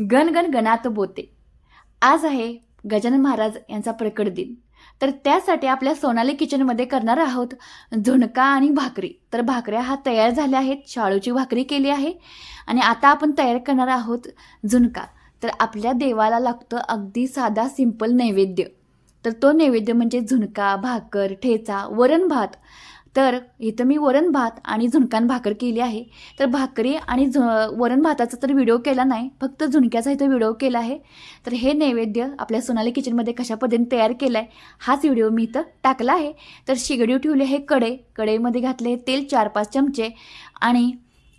गण गण गणात बोते. आज आहे गजानन महाराज यांचा प्रकट दिन. तर त्यासाठी आपल्या सोनाली किचनमध्ये करणार आहोत झुणका आणि भाकरी. तर भाकऱ्या हा तयार झाल्या आहेत शाळूची भाकरी केली आहे आणि आता आपण तयार करणार आहोत झुणका. तर आपल्या देवाला लागतं अगदी साधा सिंपल नैवेद्य. तर तो नैवेद्य म्हणजे झुणका भाकर ठेचा वरण भात तर इथं मी वरण भात आणि झुणकान भाकर केली आहे. तर भाकरी आणि झ वरण भाताचा तर व्हिडिओ केला नाही फक्त झुणक्याचा इथं व्हिडिओ केला आहे. तर हे नैवेद्य आपल्या सोनाली किचनमध्ये कशा पद्धतीने तयार केला आहे हाच व्हिडिओ मी इथं टाकला आहे. तर शिगडी ठेवली आहे कडे कढईमध्ये घातले तेल चार पाच चमचे आणि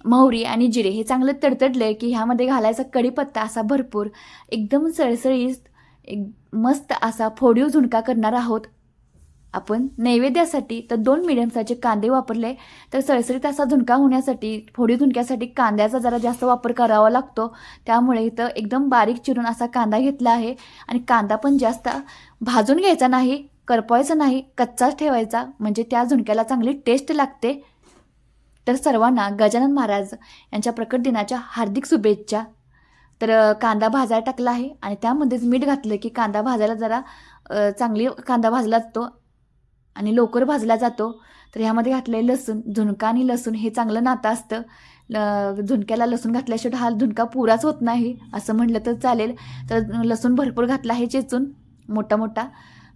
मोहरी आणि जिरे. हे चांगलं तडतडलं की ह्यामध्ये घालायचा कढीपत्ता असा भरपूर एकदम सळसळीत एक मस्त असा फोडीव झुणका करणार आहोत. आपण नैवेद्यासाठी तर दोन मिडियम साईजचे कांदे वापरले तर सळसळीत असा झुणका होण्यासाठी फोडी झुणक्यासाठी कांद्याचा जरा जास्त वापर करावा लागतो. त्यामुळे इथं एकदम बारीक चिरून असा कांदा घेतला आहे. आणि कांदा पण जास्त भाजून घ्यायचा नाही करपवायचा नाही कच्चाच ठेवायचा. म्हणजे त्या झुणक्याला चांगली टेस्ट लागते. तर सर्वांना गजानन महाराज यांच्या प्रकट दिनाच्या हार्दिक शुभेच्छा. तर कांदा भाजायला टाकला आहे. आणि त्यामध्येच मीठ घातलं की कांदा भाजायला जरा चांगली कांदा भाजला जातो. आणि लवकर भाजला जातो. तर ह्यामध्ये घातले लसूण. झुणका आणि लसूण हे चांगलं नातं असतं. ल झुणक्याला लसूण घातल्याशिवाय हा झुणका पुराच होत नाही. असं म्हटलं तर चालेल. तर लसूण भरपूर घातला आहे चेचून मोठा मोठा.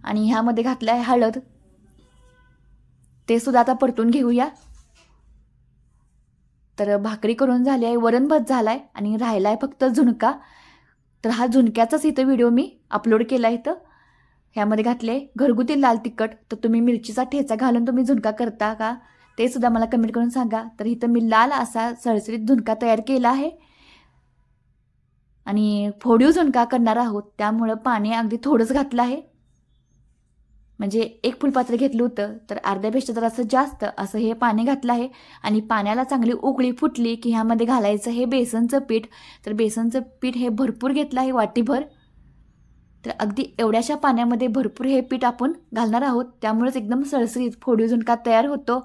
आणि ह्यामध्ये घातलं आहे हळद. ते सुद्धा आता परतून घेऊया. तर भाकरी करून झाली आहे वरण भात झाला आहे आणि राहिला आहे फक्त झुणका. तर हा झुणक्याचाच इथं व्हिडिओ मी अपलोड केला इथं. ह्यामध्ये घातले घरगुती लाल तिखट तर तुम्ही मिरचीचा ठेचा घालून तुम्ही झुणका करता का? ते सुद्धा मला कमेंट करून सांगा. तर इथं मी लाल असा सळसळीत झुणका तयार केला आहे. आणि फोडीव झुणका करणार आहोत. त्यामुळं पाणी अगदी थोडंच घातलं आहे. म्हणजे एक फुलपात्र घेतलं होतं तर अर्ध्यापेक्षा जर असं जास्त असं हे पाणी घातलं आहे. आणि पाण्याला चांगली उकळी फुटली की ह्यामध्ये घालायचं हे बेसनचं पीठ. तर बेसनचं पीठ हे भरपूर घेतलं आहे वाटीभर. तर अगदी एवढ्याशा पाण्यामध्ये भरपूर हे पीठ आपण घालणार आहोत. त्यामुळेच एकदम सळसळीत फोडीव झुणका तयार होतो.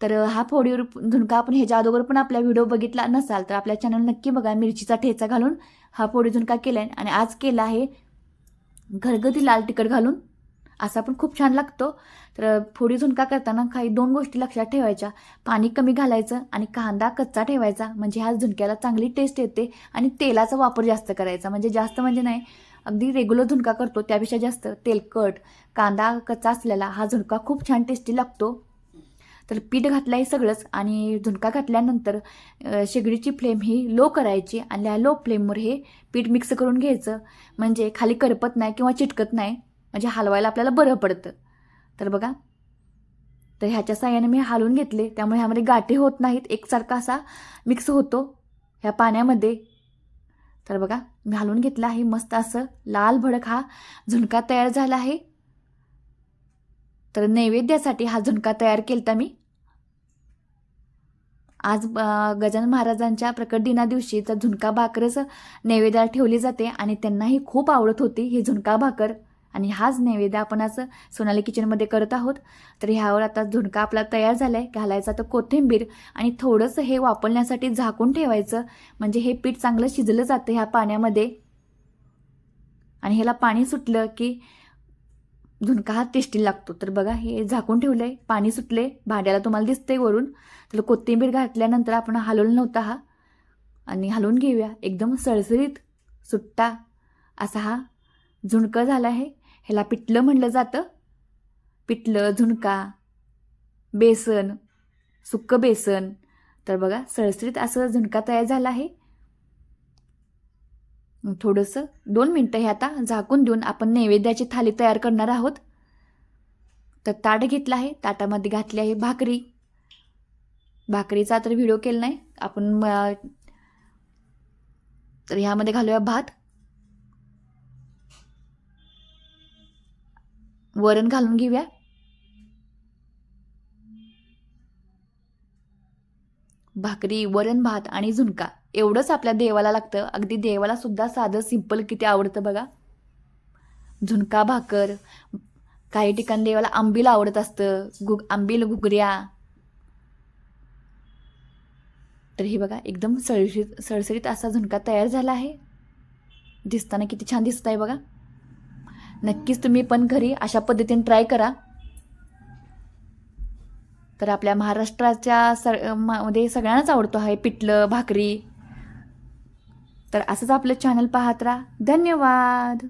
तर हा फोडी झुणका आपण ह्याच्या अगोदर पण आपला व्हिडिओ बघितला नसाल तर आपल्या चॅनल नक्की बघा. मिरचीचा ठेचा घालून हा फोडी झुणका केला आहे आणि आज केला आहे घरगती लाल तिखट घालून. असा पण खूप छान लागतो. तर फोडी झुणका करताना काही दोन गोष्टी लक्षात ठेवायच्या. पाणी कमी घालायचं आणि कांदा कच्चा ठेवायचा. म्हणजे ह्या झुणक्याला चांगली टेस्ट येते आणि तेलाचा वापर जास्त करायचा. म्हणजे जास्त म्हणजे नाही अगदी रेग्युलर झुणका करतो त्यापेक्षा जास्त तेलकट कांदा कच्चा असलेला हा झुणका खूप छान टेस्टी लागतो. तर पीठ घातलं आहे सगळंच आणि झुणका घातल्यानंतर शेगडीची फ्लेम ही लो करायची आणि या लो फ्लेमवर हे पीठ मिक्स करून घ्यायचं. म्हणजे खाली करपत नाही किंवा चिटकत नाही म्हणजे हलवायला आपल्याला बरं पडतं. तर बघा. तर ह्याच्या साह्याने मी हलवून घेतले त्यामुळे ह्यामध्ये गाठी होत नाहीत. एकसारखा असा मिक्स होतो. ह्या पाण्यामध्ये तर बघा मी हलवून घेतलं आहे मस्त असं. लाल भडक हा झुणका तयार झाला आहे. तर नैवेद्यासाठी हा झुणका तयार केलता मी. आज गजानन महाराजांच्या प्रकट दिना दिवशी तर झुणका भाकरच नैवेद्याला ठेवली जाते आणि त्यांनाही खूप आवडत होती ही झुणका भाकर. आणि हाच नैवेद्य आपण आज सोनाली किचनमध्ये करत आहोत. तर ह्यावर आता झुणका आपला तयार झाला आहे घालायचा तर कोथिंबीर आणि थोडंसं हे वापरण्यासाठी झाकून ठेवायचं. म्हणजे हे पीठ चांगलं शिजलं जातं ह्या पाण्यामध्ये. आणि ह्याला पाणी सुटलं की झुणका हा टेस्टी लागतो. तर बघा हे झाकून ठेवलं आहे पाणी सुटले भांड्याला तुम्हाला दिसतंय वरून. तर कोथिंबीर घातल्यानंतर आपण हलवलं नव्हता हा. आणि हलवून घेऊया. एकदम सळसळीत सुट्टा असा हा झुणका झाला आहे. ह्याला पिठलं म्हणलं जातं. पिठलं झुणका बेसन सुक्क बेसन. तर बघा सळसळीत असं झुणका तयार झाला आहे. थोडंसं दोन मिनटं हे आता झाकून देऊन आपण नैवेद्याची थाली तयार करणार आहोत. तर ताट घेतलं आहे ताटामध्ये घातली आहे भाकरी. भाकरीचा तर व्हिडिओ केला नाही. आपण तर ह्यामध्ये घालूया भात. वरण घालून घेऊया. भाकरी वरण भात आणि झुणका एवढंच आपल्या देवाला लागतं. अगदी देवाला सुद्धा साधं सिंपल किती आवडतं बघा. झुणका भाकर काही ठिकाणी देवाला आंबील आवडत असतं. गु आंबील घुगऱ्या. तर हे बघा एकदम सळसळीत सळसळीत असा झुणका तयार झाला आहे. दिसताना किती छान दिसत आहे बघा. नक्कीच तुम्ही पण घरी अशा पद्धतीने ट्राय करा. तर आपल्या महाराष्ट्राच्या स मध्ये सगळ्यांनाच आवडतो आहे पिठलं भाकरी. तर असंच आपलं चॅनल पाहत राहा. धन्यवाद!